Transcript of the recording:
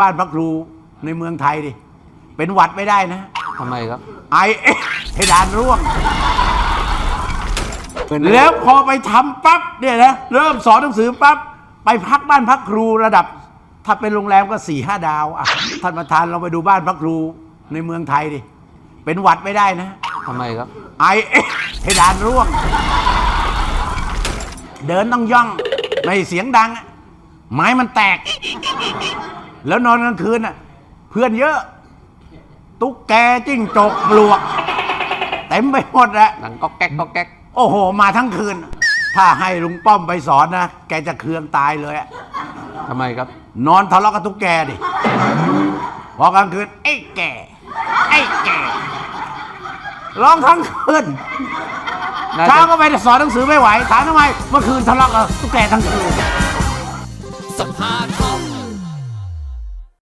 บ้านพระครูในเมืองไทยดิ เป็นหวัดไม่ได้นะ ทำไมครับ ไอเอ๊ะเพดานร่วง แล้วพอไปทำปั๊บเนี่ยนะ เริ่มสอนหนังสือปั๊บ ไปพักบ้านพักครูระดับ ถ้าเป็นโรงแรมก็สี่ห้าดาวอะท่านประธานเราไปดูบ้านพักครูในเมืองไทยดิ เป็นหวัดไม่ได้นะ ทำไมครับ ไอเอ๊ะเพดานร่วง เดินต้องย่อง ไม่เสียงดังอะไม้มันแตก แล้วนอนกลางคืนอะ เพื่อนเยอะ ตุ๊กแกจิ้งจกปลวกเต็มไปหมดอะหนังก็แก๊กก็แก๊กโอ้โห มาทั้งคืน ถ้าให้ลุงป้อมไปสอนนะ แกจะเคืองตายเลยอะทำไมครับ นอนทะเลาะกับตุ๊กแกดิพอกลางคืน ไอ้แก่ไอ้แก่ร้องทั้งคืน น่าเช้าจะก็ไปสอนหนังสือไม่ไหว ถามทำไม เมื่อคืนทะเลาะกับตุ๊กแกทั้งคืนสัมภาษณ์พ่อ